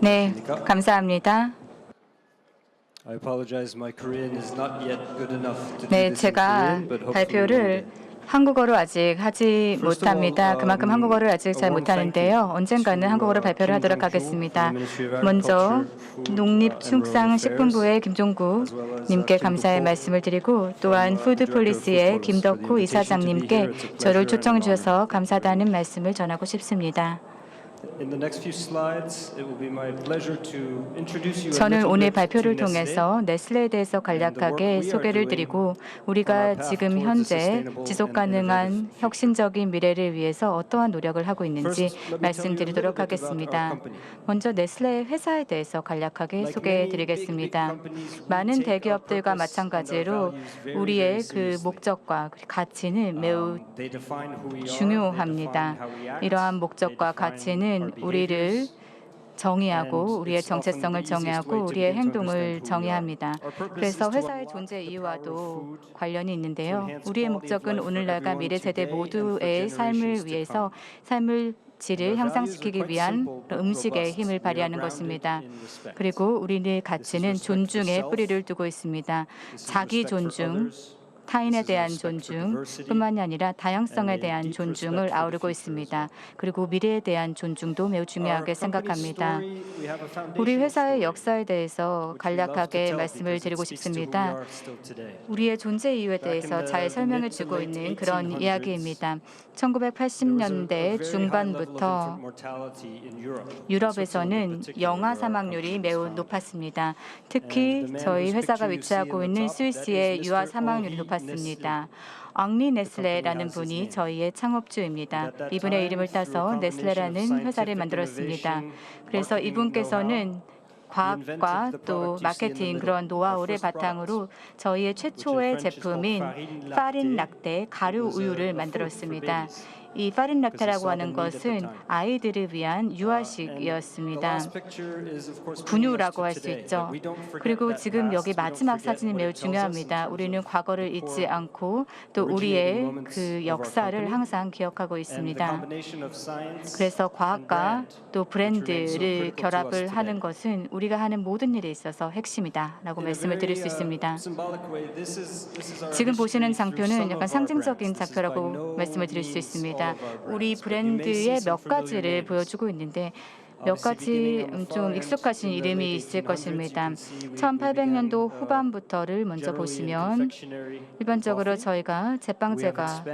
네, 감사합니다. I apologize. My Korean is not yet good enough to do 네, 제가 발표를. 한국어로 아직 하지 못합니다. 그만큼 um, 한국어를 아직 잘 못하는데요. 언젠가는 한국어로 uh, 발표를 하도록 하겠습니다. 먼저 uh, 농립축산식품부의 김종구 uh, 님께 감사의 말씀을 드리고 또한 from, uh, 푸드 Director of 폴리스의 Food Policy for the 김덕호 이사장님께 저를 초청해 주셔서. 감사하다는 말씀을 전하고 싶습니다. 저는 오늘 발표를. 통해서 네슬레에 대해서 간략하게 소개를 드리고 우리가 지금 현재 지속 가능한 혁신적인 미래를 위해서 어떠한 노력을 하고 있는지 말씀드리도록 하겠습니다. 먼저 네슬레 회사에 대해서 간략하게 소개해 드리겠습니다. 많은 대기업들과 마찬가지로 우리의 그. 목적과 가치는 매우 Um, 중요합니다. 이러한 목적과 가치는 our 우리를. 정의하고 우리의 정체성을 정의하고 우리의 행동을. 정의합니다. 그래서 회사의 존재 이유와도 관련이 있는데요. 우리의 목적은 오늘날과 미래 세대 모두의 삶을 위해서. 삶을 질을 향상시키기 위한 robust. 힘을 발휘하는 것입니다. 그리고 우리의 가치는 존중에. 뿌리를 두고 있습니다. 자기 존중. 타인에 대한 존중. 뿐만이 아니라 다양성에 대한 존중을 아우르고 있습니다. 그리고 미래에 대한 존중도 매우 중요하게 생각합니다. 우리 회사의 역사에 대해서 간략하게 말씀을 드리고 싶습니다. 우리의 존재 이유에 대해서 잘 설명해 주고 있는 그런 1800s, 이야기입니다. There was a- a 1980년대 very high level of 중반부터 유럽에서는 영아 사망률이 매우. 높았습니다. 특히 저희 회사가 위치하고 있는 스위스의 유아. 사망률이 높았습니다. 앙리 네슬레라는 분이. 저희의 창업주입니다. 이분의 이름을 따서 네슬레라는 회사를 만들었습니다. 그래서 이분께서는 과학과 또 마케팅 그런 노하우를 바탕으로 저희의 최초의 제품인 파린. 락테 가루 우유를 만들었습니다. 이 파린 락테라고 saw 하는 것은. 아이들을 위한 유아식이었습니다. 분유라고 할 수 있죠. 그리고 지금 여기 마지막 사진이 매우 중요합니다. 우리는 과거를 잊지 않고 또 우리의 그 역사를. 항상 기억하고 있습니다. 그래서 과학과 또 브랜드를 결합을. 하는 것은 우리가 하는 모든 일에 있어서 핵심이다라고 말씀을 드릴 수 uh, 있습니다. 지금 보시는 장표는 약간 상징적인 장표라고 말씀을 드릴 수 있습니다. Brands, 우리 브랜드의 몇 가지를. 보여주고 있는데 몇 가지 음, 좀 익숙하신 이름이 있을 1800s, you 것입니다. can see we- we 1800년도 began, uh, 후반부터를 먼저 보시면 일반적으로. 저희가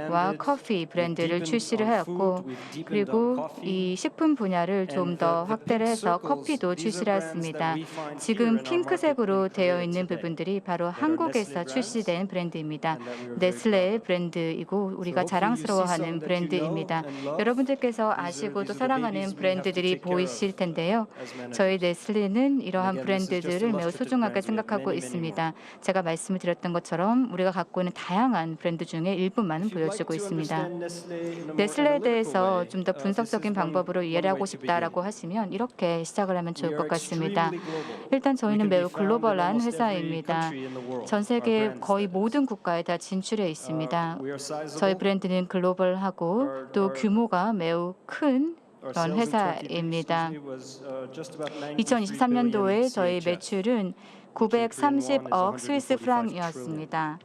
expanded, 커피 브랜드를 출시를 하였고 그리고. 이 식품 분야를 좀 더 확대를 해서 커피도 출시를 했습니다. 지금 핑크색으로 되어 있는. 부분들이 바로 한국에서 출시된 브랜드입니다. and that we are very 네슬레 proud of. 브랜드이고 우리가 자랑스러워하는 브랜드입니다. 여러분들께서 아시고 또 사랑하는 브랜드들이 take care 보 of 텐데요. 저희 네슬레는 이러한 브랜드들을 매우 소중하게 생각하고 있습니다. 제가 말씀을 드렸던 것처럼 우리가 갖고 있는 다양한 브랜드 중에 like 보여주고 있습니다. 네슬레에 대해서 좀더 uh, 분석적인 방법으로 이해를 하고 싶다라고. 하시면 이렇게 시작을 하면 좋을 것 같습니다. 일단 저희는 매우 글로벌한 회사입니다. 전 세계 거의. 모든 국가에 다 진출해 있습니다. Uh. 저희 브랜드는 글로벌하고 또 규모가 매우 큰 그런 sales in 2023 회사입니다. was, uh, just about 93 billion 2023년도에 저희. 매출은 930억 스위스 프랑이었습니다.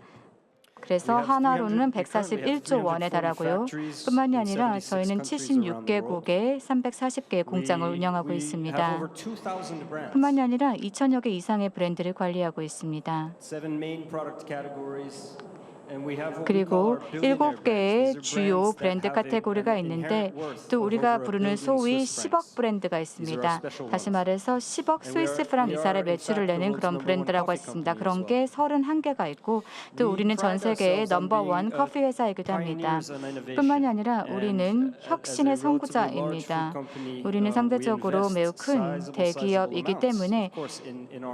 그래서 하나로는 141조 원에 달하고요. 뿐만이 아니라 저희는 76개국에 340개의 공장을 운영하고 있습니다. have over 2,000 brands. 뿐만이 아니라 2천여 개 이상의 브랜드를 관리하고 있습니다. 그리고 일곱. 개의 주요 브랜드 카테고리가 있는데 또 우리가 부르는 소위 Swiss 10억 francs. 브랜드가 있습니다. 다시. 말해서 10억 And we 스위스 프랑 in 매출을 내는 그런 브랜드라고 했습니다. 그런. 게 31개가 있고 또 우리는 전 세계의 ourselves on 넘버 원 being, uh, 커피 회사이기도 합니다. 뿐만이 아니라 우리는 uh, 혁신의 선구자입니다. 우리는 uh, 상대적으로 매우 큰 대기업이기 때문에.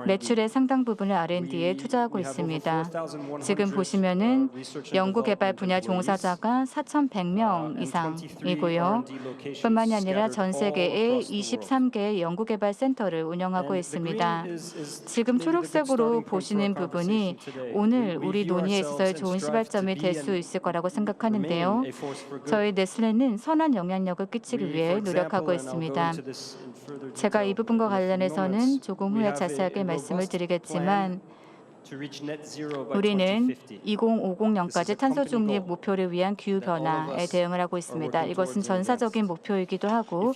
매출의 상당 부분을 R&D에 투자하고 있습니다. 4,100, 지금 uh, 보시면은 총 연구개발 분야 종사자가 4,100명 이상이고요. 뿐만이 아니라 전 세계에 23개의 연구개발 센터를 운영하고 있습니다. 지금 초록색으로 보시는 부분이 오늘 우리 논의에 있어서의 좋은 시발점이 될 수 있을 거라고 생각하는데요. 저희 네슬레는 선한 영향력을 끼치기 위해 노력하고 있습니다. 제가 이 부분과 관련해서는 조금 후에 자세하게 말씀을 드리겠지만 우리는 2050년까지 탄소 중립 목표를 위한 기후 변화에 대응을 하고 있습니다. 이것은 전사적인 목표이기도 하고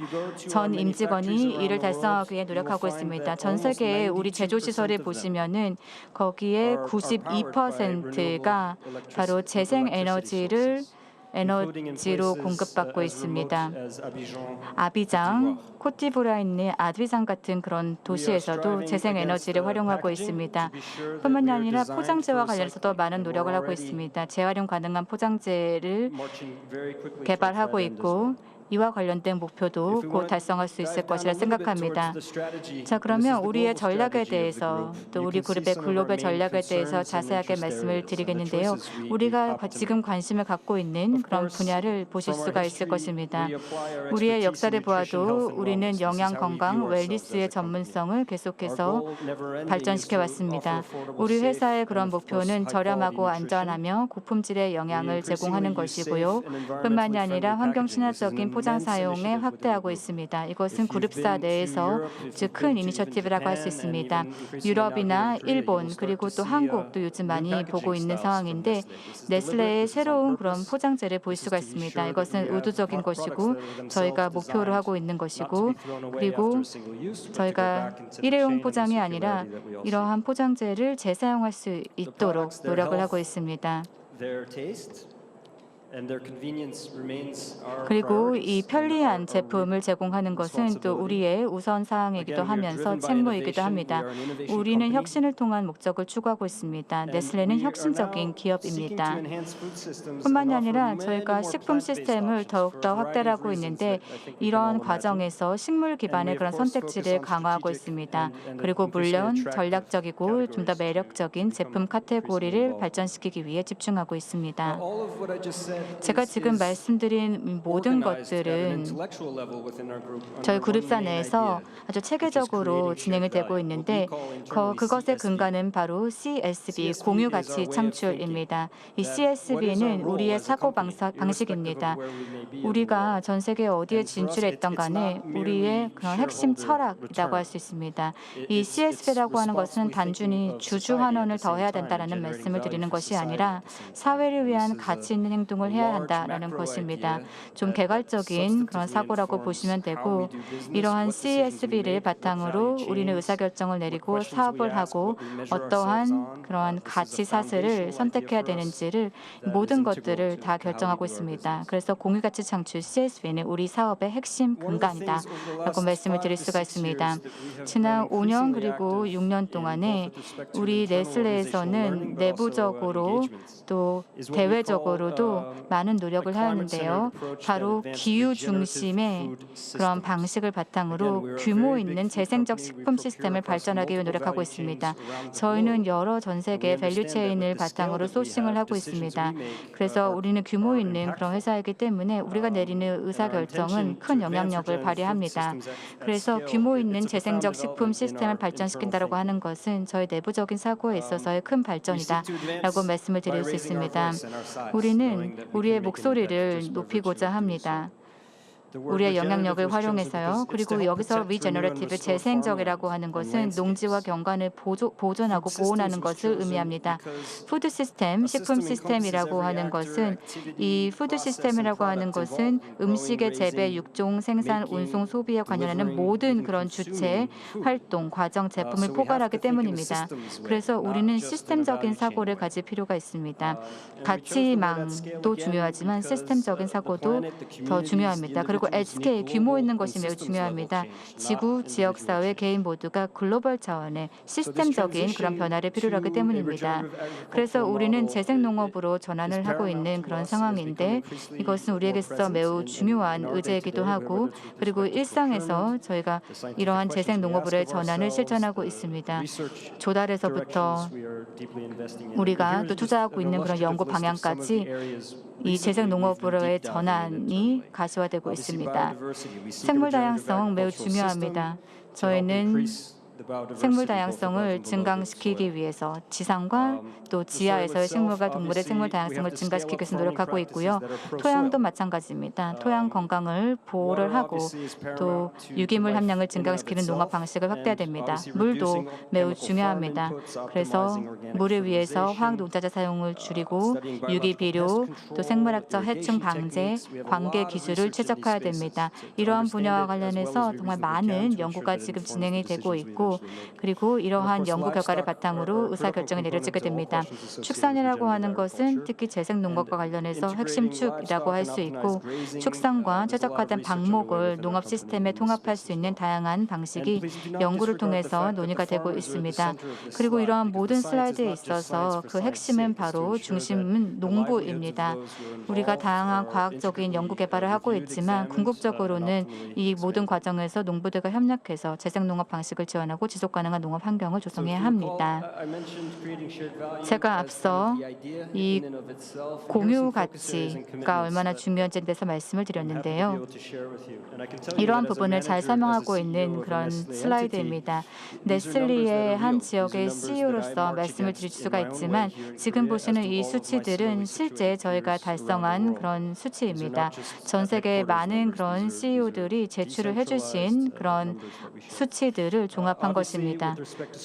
전 임직원이 이를 달성하기 위해 노력하고 있습니다. 전 세계의 우리 제조 시설을 보시면은 거기에 92%가 바로 재생 에너지를 에너지로 공급받고 있습니다. 아비장, 코티부라 있는 아비장 같은 그런 도시에서도 재생 에너지를 활용하고 있습니다. 뿐만이 아니라 포장재와 관련해서도 많은 노력을 하고 있습니다. 재활용 가능한 포장재를 개발하고 있고 이와 관련된 목표도 곧 달성할 수 있을 것이라 생각합니다. 자, 그러면 우리의 전략에 대해서 또 우리 그룹의 글로벌 전략에 대해서 자세하게 말씀을 드리겠는데요. 우리가 과- 지금 관심을 갖고 있는 그런 분야를 보실 수가 있을 것입니다. 우리의 역사를 보아도 우리는 영양 건강 웰리스의 전문성을 계속해서 발전시켜 왔습니다. 우리 회사의 그런 목표는 저렴하고 안전하며 고품질의 영양을 제공하는 것이고요. 뿐만이 아니라 환경 친화적인 포장 사용에 확대하고 있습니다. 이것은 그룹사 내에서 즉 큰 이니셔티브라고 할 수 있습니다. 유럽이나 일본 그리고 또 한국도 요즘 많이 보고 있는 상황인데 네슬레의 새로운 그런 포장재를 볼 수가 있습니다. 이것은 의도적인 것이고 저희가 목표로 하고 있는 것이고 그리고 저희가 일회용 포장이 아니라 이러한 포장재를 재사용할 수 있도록 노력을 하고 있습니다. 그리고 이 편리한 제품을 제공하는 것은 또 우리의 우선 사항이기도 하면서 책무이기도 합니다. 우리는 혁신을 통한 목적을 추구하고 있습니다. 네슬레는 혁신적인 기업입니다. 뿐만이 아니라 저희가 식품 시스템을 더욱더 확대하고 있는데 이러한 과정에서 식물 기반의 그런 선택지를 강화하고 있습니다. 그리고 물론 전략적이고 좀 더 매력적인 제품 카테고리를 발전시키기 위해 집중하고 있습니다. 제가 지금 말씀드린 모든 것들은 저희 그룹사 내에서 아주 체계적으로 진행이 되고 있는데 거- 그것의 근간은 바로 CSB 공유 가치 창출입니다. 이 CSB는 우리의 사고 방식입니다. 우리가 전 세계 어디에 진출했던 간에 우리의 그런 핵심 철학이라고 할 수 있습니다. 이 CSB라고 하는 것은 단순히 주주 환원을 더해야 된다라는 말씀을 드리는 것이 아니라 사회를 위한 가치 있는 행동을 해야 한다라는 것입니다. 좀 개괄적인 그런 사고라고 보시면 되고 이러한 CSB를 바탕으로 우리는 의사결정을 내리고 사업을 하고 어떠한 그러한 가치 사슬을 선택해야 되는지를 모든 것들을 다 결정하고 있습니다. 그래서 공유가치 창출 CSB는 우리 사업의 핵심 근간이다 라고 말씀을 드릴 수가 있습니다. 지난 5년 그리고 6년 동안에 우리 네슬레에서는 내부적으로 또 대외적으로도 많은 노력을 하였는데요. 바로 기후 중심의 그런 방식을 바탕으로 규모 있는 재생적 식품 시스템을 발전하기 위해 노력하고 있습니다. 저희는 여러 전 세계 밸류 체인을 바탕으로 소싱을 하고 있습니다. 그래서 우리는 규모 있는 그런 회사이기 때문에 우리가 내리는 의사 결정은 큰 영향력을 발휘합니다. 그래서 규모 있는 재생적 식품 시스템을 발전시킨다고 하는 것은 저희 내부적인 사고에 있어서의 큰 발전이다라고 말씀을 드릴 수 있습니다. 우리는 우리의 목소리를 높이고자 합니다. 우리의 영향력을 활용해서요. 그리고 여기서 리제너레티브 재생적이라고 하는 것은 농지와 경관을 보조, 보존 하고 보존하는 것을 의미합니다. 푸드 시스템, 식품 시스템이라고 하는 것은 이 푸드 시스템이라고 하는 것은 음식의 재배, 육종, 생산, 운송, 소비에 관련하는 모든 그런 주체, 활동, 과정, 제품을 포괄하기 때문입니다. 그래서 우리는 시스템적인 사고를 가질 필요가 있습니다. 가치망도 중요하지만 시스템적인 사고도 더 중요합니다. 그리고 그리고 SK 규모 있는 것이 매우 중요합니다. 지구, 지역 사회, 개인 모두가 글로벌 차원의 시스템적인 그런 변화를 필요로 하기 때문입니다. 그래서 우리는 재생 농업으로 전환을 하고 있는 그런 상황인데 이것은 우리에게서 매우 중요한 의제이기도 하고 그리고 일상에서 저희가 이러한 재생 농업으로의 전환을 실천하고 있습니다. 조달에서부터 우리가 또 투자하고 있는 그런 연구 방향까지 이 재생 농업으로의 전환이 가시화되고 있습니다. 생물 다양성 매우 중요합니다. 저희는 생물 다양성을 증강시키기 위해서 지상과 또 지하에서의 식물과 동물의 생물 다양성을 증가시키기 위해서 노력하고 있고요. 토양도 마찬가지입니다. 토양 건강을 보호를 하고 또 유기물 함량을 증강시키는 농업 방식을 확대해야 됩니다. 물도 매우 중요합니다. 그래서 물을 위해서 화학 농자재 사용을 줄이고 유기 비료 또 생물학적 해충 방제 관계 기술을 최적화해야 됩니다. 이러한 분야와 관련해서 정말 많은 연구가 지금 진행이 되고 있고 그리고 이러한 연구 결과를 바탕으로 의사 결정이 내려지게 됩니다. 축산이라고 하는 것은 특히 재생 농업과 관련해서 핵심 축이라고 할 수 있고 축산과 최적화된 방목을 농업 시스템에 통합할 수 있는 다양한 방식이 연구를 통해서 논의가 되고 있습니다. 그리고 이러한 모든 슬라이드에 있어서 그 핵심은 바로 중심은 농부입니다. 우리가 다양한 과학적인 연구 개발을 하고 있지만 궁극적으로는 이 모든 과정에서 농부들과 협력해서 재생 농업 방식을 지원하고 지속 가능한 농업 환경을 조성해야 합니다. 제가 앞서 이 공유 가치가 얼마나 중요한지에 대해서 말씀을 드렸는데요. 이러한 부분을 잘 설명하고 있는 그런 슬라이드입니다. 네슬리의 한 지역의 CEO로서 말씀을 드릴 수가 있지만 지금 보시는 이 수치들은 실제 저희가 달성한 그런 수치입니다. 전 세계 많은 그런 CEO들이 제출을 해주신 그런 수치들을 종합 한 것입니다.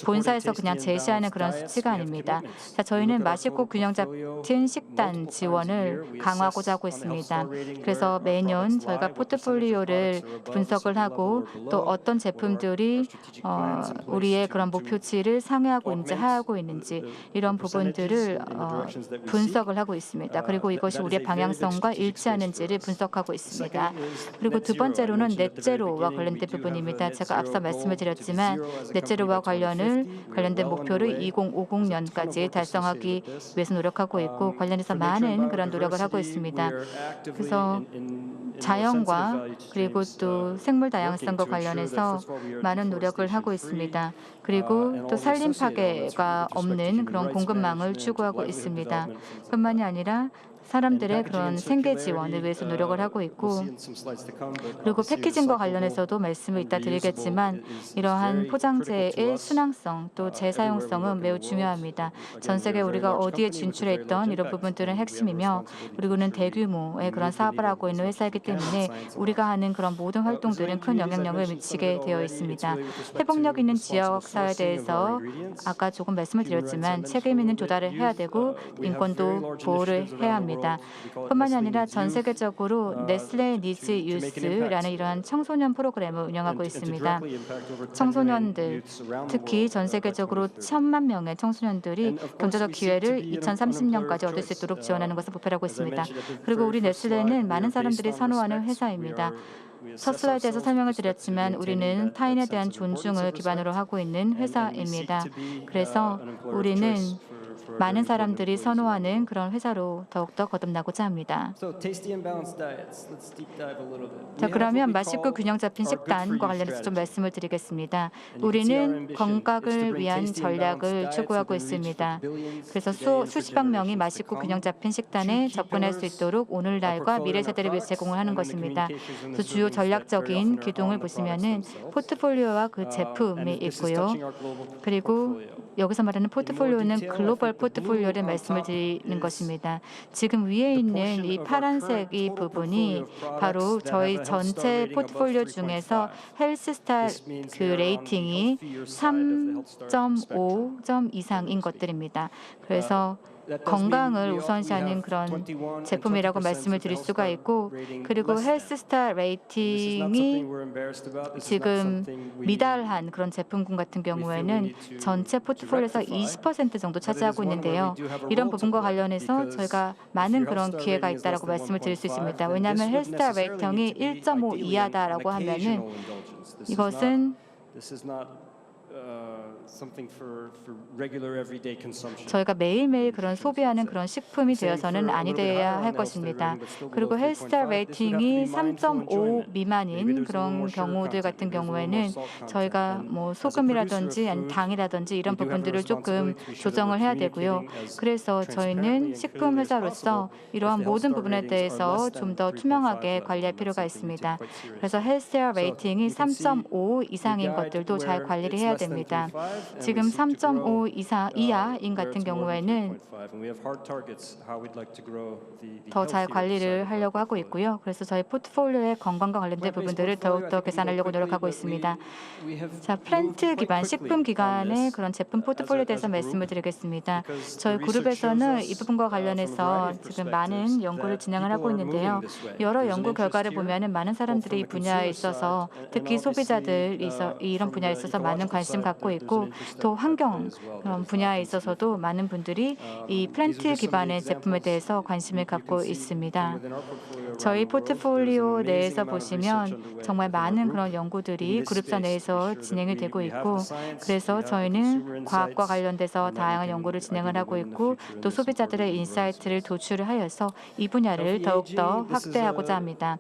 본사에서 그냥 제시하는 그런 수치가 아닙니다. 자, 저희는 맛있고 균형 잡힌 식단 지원을 강화하고자 하고 있습니다. 그래서 매년 저희가 포트폴리오를 분석을 하고 또 어떤 제품들이 어, 우리의 그런 목표치를 상회하고 있는지 하하고 있는지 이런 부분들을 어, 분석을 하고 있습니다. 그리고 이것이 우리의 방향성과 일치하는지를 분석하고 있습니다. 그리고 두 번째로는 넷제로와 관련된 부분입니다. 제가 앞서 말씀을 드렸지만 넷제로와 관련을 관련된 목표를 2050년까지 달성하기 위해서 노력하고 있고 관련해서 많은 그런 노력을 하고 있습니다. 그래서 자연과 그리고 또 생물 다양성과 관련해서 많은 노력을 하고 있습니다. 그리고 또 산림 파괴가 없는 그런 공급망을 추구하고 있습니다. 뿐만이 아니라 사람들의 그런 생계 지원을 위해서 노력을 하고 있고 그리고 패키징과 관련해서도 말씀을 이따 드리겠지만 이러한 포장재의 순항성 또 재사용성은 매우 중요합니다. 전 세계 우리가 어디에 진출했던 이런 부분들은 핵심이며 그리고는 대규모의 그런 사업을 하고 있는 회사이기 때문에 우리가 하는 그런 모든 활동들은 큰 영향력을 미치게 되어 있습니다. 회복력 있는 지역 사회에 대해서 아까 조금 말씀을 드렸지만 책임 있는 조달을 해야 되고 인권도 보호를 해야 합 니다. 뿐만이 아니라 전 세계적으로 네슬레 니즈 유스라는 이러한 청소년 프로그램을 운영하고 있습니다. 청소년들 특히 전 세계적으로 천만 명의 청소년들이 경제적 기회를 2030년까지 얻을 수 있도록 지원하는 것을 목표로 하고 있습니다. 그리고 우리 네슬레는 많은 사람들이 선호하는 회사입니다. 첫 슬라이드에서 설명을 드렸지만 우리는 타인에 대한 존중을 기반으로 하고 있는 회사입니다. 그래서 우리는 많은 사람들이 선호하는 그런 회사로 더욱더 거듭나고자 합니다. 자, 그러면 맛있고 균형 잡힌 식단과 관련해서 좀 말씀을 드리겠습니다. 우리는 건강을 위한 전략을 추구하고 있습니다. 그래서 수, 수십억 명이 맛있고 균형 잡힌 식단에 접근할 수 있도록 오늘날과 미래 세대를 위해 제공을 하는 것입니다. 그래서 주요 전략적인 기둥을 보시면은 포트폴리오와 그 제품이 있고요. 그리고 여기서 말하는 포트폴리오는 글로벌 포트폴리오를 말씀을 드리는 것입니다. 지금 위에 있는 이 파란색 이 부분이 바로 저희 전체 포트폴리오 중에서 헬스스타 그 레이팅이 3.5점 이상인 것들입니다. 그래서 건강을 우선시하는 그런 제품이라고 말씀을 드릴 수가 있고 그리고 헬스스타 레이팅이 지금 미달한 그런 제품군 같은 경우에는 전체 포트폴리오에서 20% 정도 차지하고 있는데요. 이런 부분과 관련해서 저희가 많은 그런 기회가 있다라고 말씀을 드릴 수 있습니다. 왜냐하면 헬스타 레이팅이 1.5 이하다라고 하면은 이것은 저희가 매일매일 그런 소비하는 그런 식품이 되어서는 아니 되어야 할 것입니다. 그리고 헬스타 레이팅이 3.5 미만인 그런 경우들 같은 경우에는 저희가 뭐 소금이라든지 아니 당이라든지 이런 부분들을 조금 조정을 해야 되고요. 그래서 저희는 식품 회사로서 이러한 모든 부분에 대해서 좀 더 투명하게 관리할 필요가 있습니다. 그래서 헬스케어 레이팅이 3.5 이상인 것들도 잘 관리를 해야 됩니다. 지금 3.5 이상 이하인 같은 경우에는 더 잘 관리를 하려고 하고 있고요. 그래서 저희 포트폴리오의 건강과 관련된 부분들을 더욱더 계산하려고 노력하고 있습니다. 자, 플랜트 기반 식품 기관의 그런 제품 포트폴리오에 대해서 말씀을 드리겠습니다. 저희 그룹에서는 이 부분과 관련해서 지금 많은 연구를 진행을 하고 있는데요. 여러 연구 결과를 보면은 많은 사람들이 이 분야에 있어서 특히 소비자들이 있어 이런 분야에 있어서 많은 관심 갖고 있고 또 환경 그런 분야에 있어서도 많은 분들이 이 플랜트 기반의 제품에 대해서 관심을 갖고 있습니다. 저희 포트폴리오 내에서 보시면 정말 많은 그런 연구들이 그룹사 내에서 진행이 되고 있고 그래서 저희는 과학과 관련돼서 다양한 연구를 진행을 하고 있고 또 소비자들의 인사이트를 도출을 하여서 이 분야를 더욱더 확대하고자 합니다.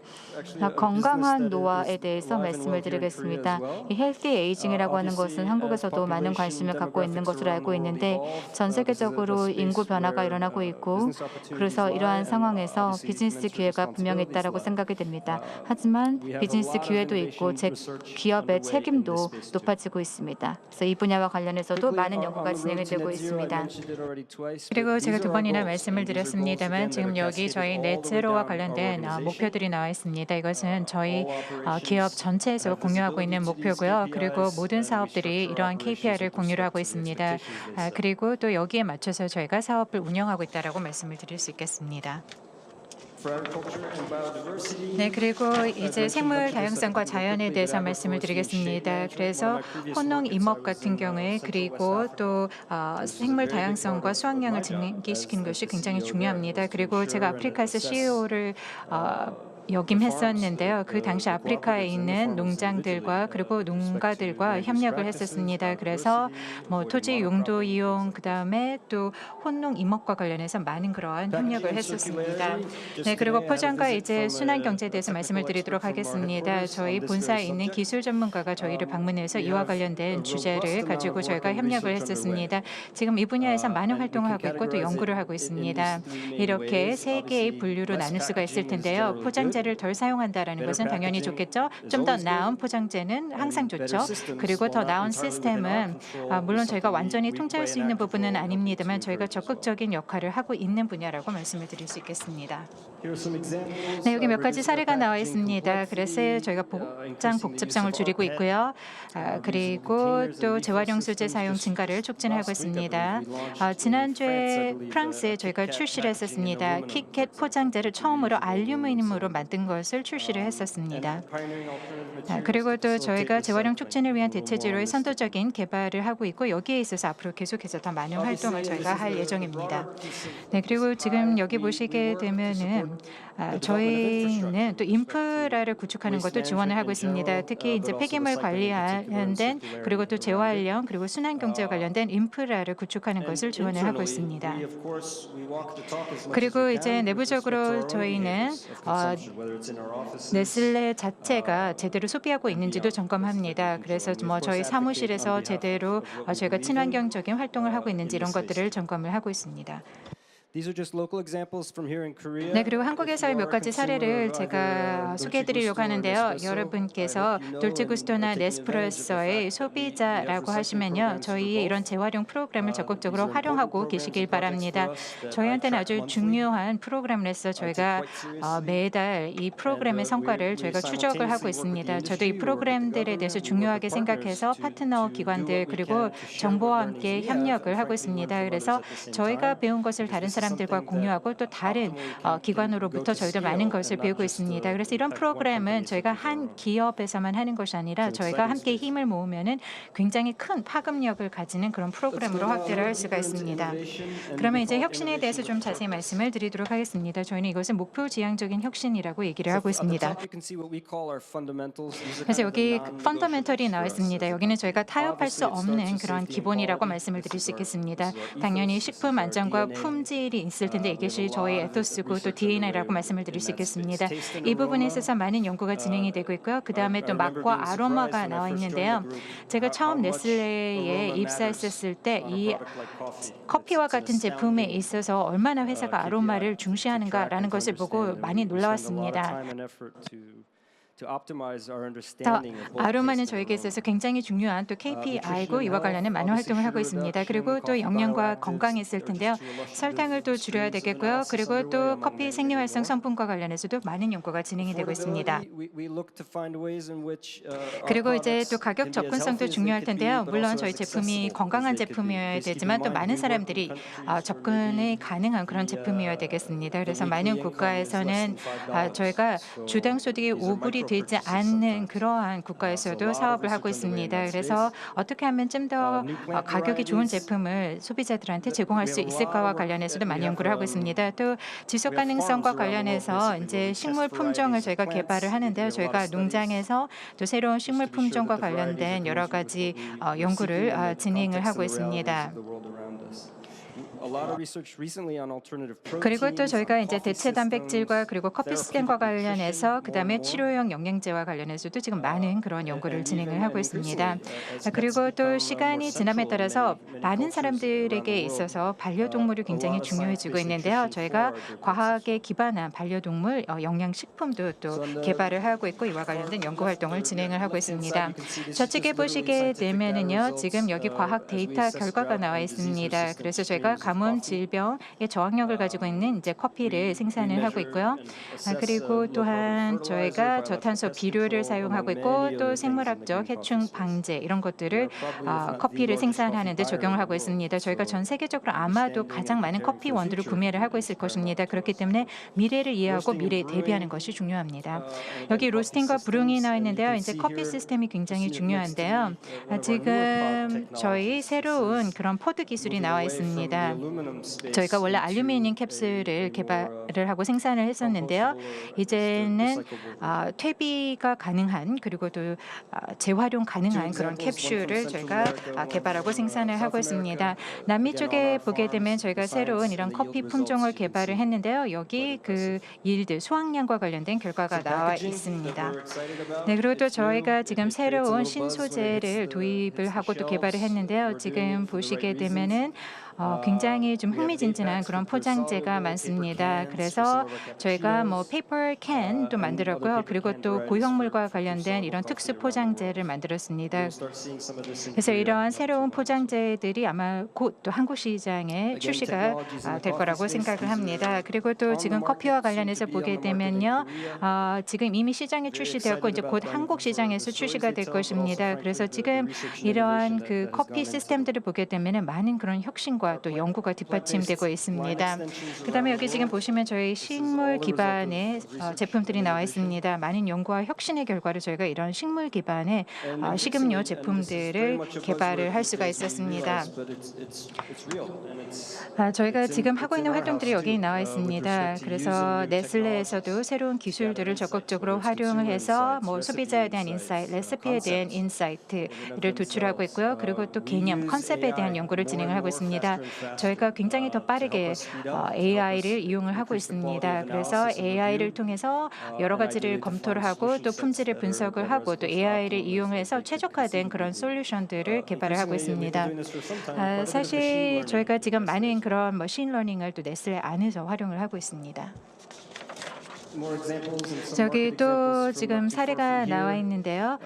자, 건강한 노화에 대해서 말씀을 드리겠습니다. 이 헬시 에이징이라고 하는 것은 한국에서도 많은 관심을 갖고 있는 것으로 알고 있는데 전 세계적으로 인구 변화가 일어나고 있고 그래서 이러한 상황에서 비즈니스 기회가 분명 히 있다라고 생각이 됩니다. 하지만 비즈니스 기회도 있고 제 기업의 책임도 높아지고 있습니다. 그래서 이 분야와 관련해서도 많은 연구가 진행이 되고 있습니다. 그리고 제가 두 번이나 말씀을 드렸습니다만 지금 여기 저희 넷제로와 관련된 어, 목표들이 나와 있습니다. 이것은 저희 어, 기업 전체에서 공유하고 있는 목표고요. 그리고 모든 사업들이 이러한 KPI를 공유를 하고 있습니다. 아, 그리고 또 여기에 맞춰서 저희가 사업을 운영하고 있다라고 말씀을 드릴 수 있겠습니다. 네, 그리고 이제 생물 다양성과 자연에 대해서 말씀을 드리겠습니다. 그래서 혼농 임업 같은 경우에 그리고 또 어, 생물 다양성과 수확량을 증기시키는 것이 굉장히 중요합니다. 그리고 제가 아프리카에서 CEO를 어, 역임했었는데요. 그 당시 아프리카에 있는 농장들과 그리고 농가들과 협력을 했었습니다. 그래서 뭐 토지 용도 이용 그다음에 또 혼농 임업과 관련해서 많은 그러한 협력을 했었습니다. 네, 그리고 포장과 이제 순환 경제에 대해서 말씀을 드리도록 하겠습니다. 저희 본사에 있는 기술 전문가가 저희를 방문해서 이와 관련된 주제를 가지고 저희가 협력을 했었습니다. 지금 이 분야에서 많은 활동을 하고 있고 또 연구를 하고 있습니다. 이렇게 세 개의 분류로 나눌 수가 있을 텐데요. 포장 재를 덜 사용한다라는 것은 당연히 좋겠죠. 좀 더 나은 포장재는 항상 좋죠. 그리고 더 나은 시스템은 아, 물론 저희가 완전히 통제할 수 있는 부분은 아닙니다만 저희가 적극적인 역할을 하고 있는 분야라고 말씀을 드릴 수 있겠습니다. 네, 여기 몇 가지 사례가 나와 있습니다. 그래서 저희가 복장 복잡성을 줄이고 있고요. 아, 그리고 또 재활용 소재 사용 증가를 촉진하고 있습니다. 아, 지난주에 프랑스에 저희가 출시를 했었습니다. 키캣 포장재를 처음으로 알루미늄으로 만든 것을 출시를 했었습니다. 아, 그리고 또 저희가 재활용 촉진을 위한 대체재료의 선도적인 개발을 하고 있고 여기에 있어서 앞으로 계속해서 더 많은 활동을 저희가 할 예정입니다. 네, 그리고 지금 여기 보시게 되면은 아, 저희는 또 인프라를 구축하는 것도 지원을 하고 있습니다. 특히 이제 폐기물 관리하는 그리고 또 재활용 그리고 순환 경제와 관련된 인프라를 구축하는 것을 지원을 하고 있습니다. 그리고 이제 내부적으로 저희는 어, 네슬레 자체가 제대로 소비하고 있는지도 점검합니다. 그래서 뭐 저희 사무실에서 제대로 어, 저희가 친환경적인 활동을 하고 있는지 이런 것들을 점검을 하고 있습니다. 네, 그리고 한국에서의 몇 가지 사례를 제가 소개해드리려고 하는데요. 여러분께서 돌체구스토나 네스프레소의 소비자라고 하시면요, 저희의. 이런 재활용 프로그램을 Uh, 적극적으로 활용하고 계시길 바랍니다. 저희한테는 아주. 중요한 프로그램으로서 저희가. 어, 매달 이 프로그램의 uh, 성과를 저희가 추적을 하고 있습니다. 저도 이 프로그램들에 대해서 중요하게 생각해서 파트너 기관들 그리고 정보와 함께 협력을 하고 있습니다. 그래서 저희가. 배운 것을 다른 is 사람들과 공유하고 또 다른 optimally can- 어, 기관으로부터 저희도 많은 것을 배우고 있습니다. 그래서 이런 프로그램은 저희가 한. 기업에서만 하는 것이 아니라 저희가 함께. 힘을 모으면은 굉장히 큰 파급력을 가지는 그런 프로그램으로 확대를 할 수가 있습니다. 그러면 이제 혁신에 대해서 좀 자세히 말씀을 드리도록 하겠습니다. 저희는 이것을 목표 지향적인 혁신이라고 얘기를 하고 있습니다. 그래서 여기 펀더멘털이 나와 있습니다. 여기는 저희가 타협할 수 없는 그런 기본이라고 말씀을 드릴 수 있겠습니다. 당연히 식품 안전과 품질 이 있을 텐데 이것이 저희 에토스고 또 DNA라고 말씀을 드릴 수 있겠습니다. 이 부분에 있어서 많은 연구가 진행이 되고 있고요. 그 다음에 또 맛과 아로마가 나와 있는데요. 제가 처음 네슬레에 입사했었을 때 이 커피와 같은 제품에 있어서 얼마나 회사가 아로마를 중시하는가라는 것을 보고 많이 놀라웠습니다. 더 아로마는 저에게 있어서 굉장히 중요한 또 KPI고 이와 관련된 많은 활동을 하고 있습니다. 그리고 또 영양과 건강이 있을 텐데요. 설탕을 또 줄여야 되겠고요. 그리고 또 커피 생리활성 성분과 관련해서도 많은 연구가 진행이 되고 있습니다. 그리고 이제 또 가격 접근성도 중요할 텐데요. 물론 저희 제품이 건강한 제품이어야 되지만 또 많은 사람들이 아, 접근이 가능한 그런 제품이어야 되겠습니다. 그래서 많은 국가에서는 아, 저희가 주당 소득이 5불이 되지 않는 그러한 국가에서도 사업을 하고 있습니다. 그래서 어떻게 하면 좀 더 가격이 좋은 제품을 소비자들한테 제공할 수 있을까와 관련해서도 많이 연구를 하고 있습니다. 또 지속 가능성과 관련해서 이제 식물 품종을 저희가 개발을 하는데요. 저희가 농장에서 또 새로운 식물 품종과 관련된 여러 가지 어, 연구를 어, 진행을 하고 있습니다. 그리고 또 저희가 이제 대체 단백질과 그리고 커피 스캔과 관련해서 그다음에 치료용 영양제와 관련해서도 지금 많은 그런 연구를 진행을 하고 있습니다. 그리고 또 시간이 지남에 따라서 많은 사람들에게 있어서 반려동물이 굉장히 중요해지고 있는데요. 저희가 과학에 기반한 반려동물 어, 영양식품도 또 개발을 하고 있고 이와 관련된 연구 활동을 진행을 하고 있습니다. 좌측에 보시게 되면은요, 지금 여기 과학 데이터 결과가 나와 있습니다. 그래서 저희가 가문 질병의 저항력을 가지고 있는 이제 커피를 생산을 하고 있고요. 아, 그리고 또한 저희가 저탄소 비료를 사용하고 있고 또 생물학적 해충 방제 이런 것들을 아, 커피를 생산하는 데 적용을 하고 있습니다. 저희가 전 세계적으로 아마도 가장 많은 커피 원두를 구매를 하고 있을 것입니다. 그렇기 때문에 미래를 이해하고 미래에 대비하는 것이 중요합니다. 여기 로스팅과 브룽이 나와 있는데요. 이제 커피 시스템이 굉장히 중요한데요. 아, 지금 저희 새로운 그런 포드 기술이 나와 있습니다. 저희가 원래 알루미늄 캡슐을 개발을 하고 생산을 했었는데요. 이제는 아, 퇴비가 가능한 그리고 또 아, 재활용 가능한 그런 캡슐을 저희가 아, 개발하고 생산을 하고 있습니다. 남미 쪽에 보게 되면 저희가 새로운 이런 커피 품종을 개발을 했는데요. 여기 그 일들 수확량과 관련된 결과가 나와 있습니다. 네, 그리고 또 저희가 지금 새로운 신소재를 도입을 하고 또 개발을 했는데요. 지금 보시게 되면은 어, 굉장히 좀 흥미진진한 그런 포장재가 많습니다. 그래서 저희가 뭐 페이퍼 캔도 만들었고요. 그리고 또 고형물과 관련된 이런 특수 포장재를 만들었습니다. 그래서 이러한 새로운 포장재들이 아마 곧 또 한국 시장에 출시가 아, 될 거라고 생각을 합니다. 그리고 또 지금 커피와 관련해서 보게 되면요, 아, 지금 이미 시장에 출시되었고 이제 곧 한국 시장에서 출시가 될 것입니다. 그래서 지금 이러한 그 커피 시스템들을 보게 되면은 많은 그런 혁신과 또 연구가 뒷받침되고 있습니다. 그다음에 여기 지금 보시면 저희 식물 기반의 어, 제품들이 나와 있습니다. 많은 연구와 혁신의 결과로 저희가 이런 식물 기반의 어, 식음료 제품들을 개발을 할 수가 있었습니다. 아, 저희가 지금 하고 있는 활동들이 여기 나와 있습니다. 그래서 네슬레에서도 새로운 기술들을 적극적으로 활용을 해서 뭐 소비자에 대한 인사이트, 레시피에 대한 인사이트를 도출하고 있고요. 그리고 또 개념, 컨셉에 대한 연구를 진행을 하고 있습니다. 저희가 굉장히 더 빠르게 어, AI를 이용을 하고 있습니다. 그래서 AI를 통해서 여러 가지를 검토를 하고 또 품질을 분석을 하고 또 AI를 이용해서 최적화된 그런 솔루션들을 개발을 하고 있습니다. 아, 사실 저희가 지금 많은 그런 머신러닝을 또 네슬레 안에서 활용을 하고 있습니다. 저기 또 지금 사례가 나와 있는데요.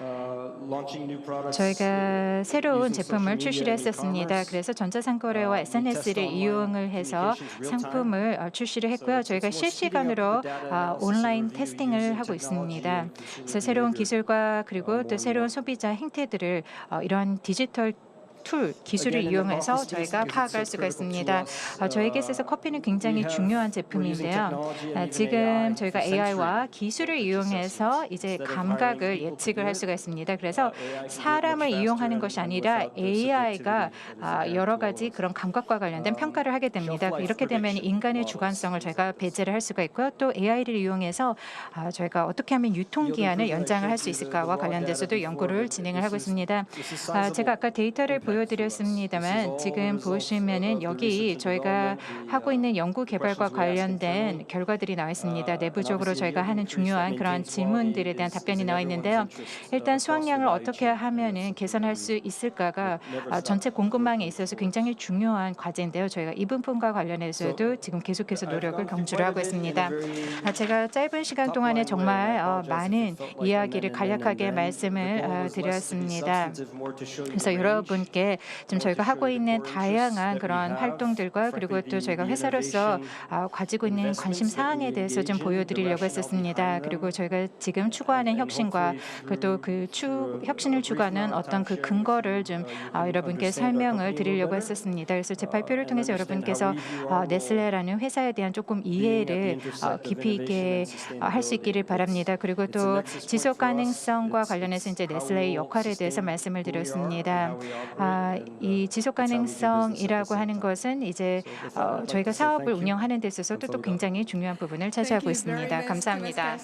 저희가 새로운 제품을 출시를 했었습니다. 그래서 전자상거래와 SNS를 이용을 해서 상품을 어, 출시를 했고요. 저희가 실시간으로 아, 온라인 테스팅을 하고 있습니다. 그래서 새로운 기술과 그리고 또 새로운 소비자 행태들을 어, 이러한 디지털 툴 기술을 이용해서 저희가 파악할 수가 있습니다. 어, 저에게 있어서 커피는 굉장히 중요한 제품인데요. 아, 지금 저희가 AI와 기술을 이용해서 이제 감각을 예측을 할 수가 있습니다. 그래서 사람을 이용하는 것이 아니라 AI가 아, 여러 가지 그런 감각과 관련된 평가를 하게 됩니다. 이렇게 되면 인간의 주관성을 저희가 배제를 할 수가 있고요. 또 AI를 이용해서 아, 저희가 어떻게 하면 유통기한을 연장을 할 수 있을까와 관련돼서도 연구를 진행을 하고 있습니다. 아, 제가 아까 데이터를 보 여드렸습니다만 지금 보시면은 여기 저희가 하고 있는 연구 개발과 관련된 결과들이 나와 있습니다. 내부적으로 저희가 하는 중요한 그런 질문들에 대한 답변이 나와 있는데요. 일단 수확량을 어떻게 하면은 개선할 수 있을까가 아, 전체 공급망에 있어서 굉장히 중요한 과제인데요. 저희가 이 부분과 관련해서도 지금 계속해서 노력을 경주를 하고 있습니다. 아, 제가 짧은 시간 동안에 정말 어, 많은 이야기를 간략하게 말씀을 어, 드렸습니다. 그래서 여러분께 지금 저희가 하고 있는 다양한 그런 활동들과 그리고 또 저희가 회사로서 아, 가지고 있는 관심 사항에 대해서 좀 보여드리려고 했었습니다. 그리고 저희가 지금 추구하는 혁신과 그또 그 추, 혁신을 추구하는 어떤 그 근거를 좀 아, 여러분께 설명을 드리려고 했었습니다. 그래서 제 발표를 통해서 여러분께서 아, 네슬레라는 회사에 대한 조금 이해를 어, 깊이 있게 어, 할수 있기를 바랍니다. 그리고 또 지속 가능성과 관련해서 이제 네슬레의 역할에 대해서 말씀을 드렸습니다. 아, 이 지속 가능성이라고 하는 것은 이제 어, 저희가 사업을 운영하는 데 있어서도 또 굉장히 중요한 부분을 차지하고 있습니다. 감사합니다.